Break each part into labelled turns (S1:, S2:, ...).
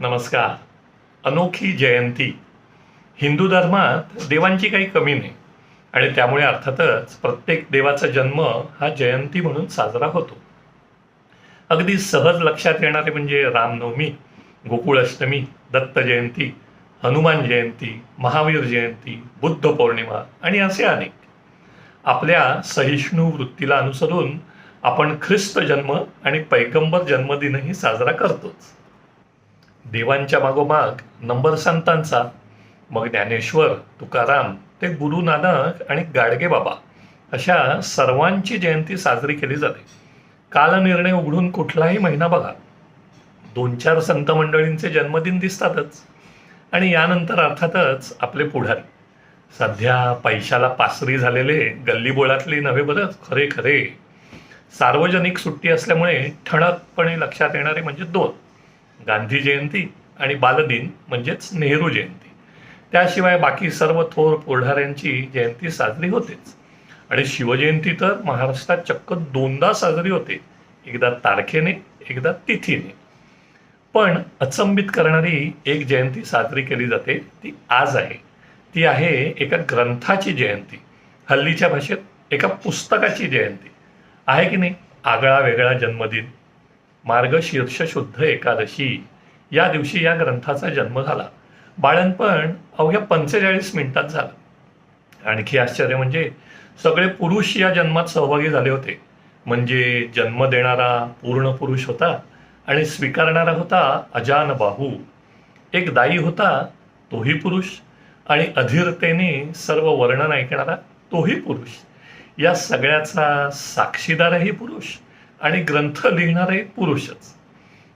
S1: नमस्कार. अनोखी जयंती. हिंदू धर्मात देवांची काही कमी नाही. आणि त्यामुळे अर्थातच प्रत्येक देवाचा जन्म हा जयंती म्हणून साजरा होतो. अगदी सहज लक्षात येणारे म्हणजे रामनवमी गोकुळाष्टमी दत्त जयंती हनुमान जयंती महावीर जयंती बुद्ध पौर्णिमा आणि असे अनेक. आपल्या सहिष्णू वृत्तीला अनुसरून आपण ख्रिस्त जन्म आणि पैगंबर जन्मदिनही साजरा करतोच. देवांच्या मागोमाग नंबर संतांचा. मग ज्ञानेश्वर तुकाराम ते गुरु नानक आणि गाडगे बाबा अशा सर्वांची जयंती साजरी केली जाते. कालनिर्णय उघडून कुठलाही महिना बघा. दोन चार संत मंडळींचे जन्मदिन दिसतातच. आणि यानंतर अर्थातच आपले पुढारी. सध्या पैशाला पासरी झालेले गल्लीबोळातली नव्हे बरं खरे खरे. सार्वजनिक सुट्टी असल्यामुळे ठणकपणे लक्षात येणारे म्हणजे दोन. गांधी जयंती आणि बालदिन म्हणजेच नेहरू जयंती. त्याशिवाय बाकी सर्व थोर पुढाऱ्यांची जयंती साजरी होतेच. आणि शिवजयंती तर महाराष्ट्रात चक्क दोनदा साजरी होते. एकदा तारखेने एकदा तिथीने. पण अचंबित करणारी एक जयंती साजरी केली जाते ती आज आहे. ती आहे एका ग्रंथाची जयंती. हल्लीच्या भाषेत एका पुस्तकाची जयंती. आहे की नाही? आगळा वेगळा जन्मदिन मार्गशीर्ष शुद्ध एकादशी. या दिवशी या ग्रंथाचा जन्म झाला. बाळणपण अवघ्या पंचेचाळीस मिनिटात झालं. आणखी आश्चर्य म्हणजे सगळे पुरुष या जन्मात सहभागी झाले होते. म्हणजे जन्म देणारा पूर्ण पुरुष होता आणि स्वीकारणारा होता अजान बाहू. एक दाई होता तोही पुरुष आणि अधीरतेने सर्व वर्णन ऐकणारा तोही पुरुष. या सगळ्याचा साक्षीदारही पुरुष. आणि ग्रंथ लिहिणारे पुरुषच.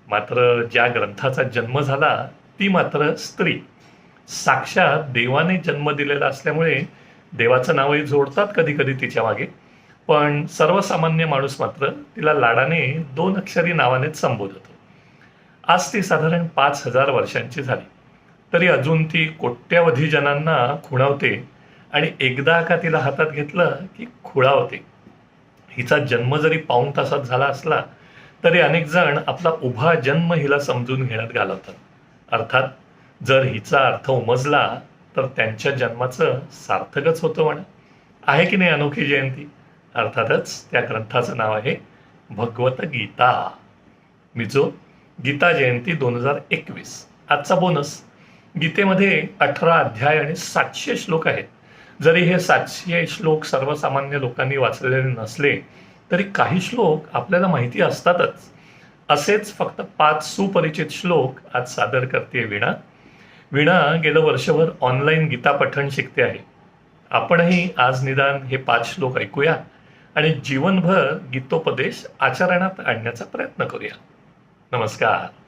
S1: मात्र ज्या ग्रंथाचा जन्म झाला ती मात्र स्त्री. साक्षात देवाने जन्म दिलेला असल्यामुळे देवाचं नावही जोडतात कधी कधी तिच्यामागे. पण सर्वसामान्य माणूस मात्र तिला लाडाने दोन अक्षरी नावानेच संबोधतो. आज ती साधारण पाच हजार वर्षांची झाली. तरी अजून ती कोट्यावधी जणांना खुणावते आणि एकदा का तिला हातात घेतलं की खुळावते. हिचा जन्म जरी पाऊण तासात झाला असला तरी अनेक जण आपला उभा जन्म हिला समजून घेण्यात घालवतात. अर्थात जर हिचा अर्थ उमजला तर त्यांच्या जन्माचं सार्थकच होतं म्हणा. आहे की नाही अनोखी जयंती? अर्थातच त्या ग्रंथाचं नाव आहे भगवत गीता मिजो गीता जयंती दोन हजार एकवीस. आजचा बोनस. गीतेमध्ये अठरा अध्याय आणि सातशे श्लोक आहेत. जरी हे सातशे श्लोक सर्वसामान्य लोकांनी वाचलेले नसले तरी काही श्लोक आपल्याला माहिती असतातच. असेच फक्त पाच सुपरिचित श्लोक आज सादर करते विणा. विणा गेलं वर्षभर ऑनलाईन गीता पठण शिकते आहे. आपणही आज निदान हे पाच श्लोक ऐकूया आणि जीवनभर गीतोपदेश आचरणात आणण्याचा प्रयत्न करूया. नमस्कार.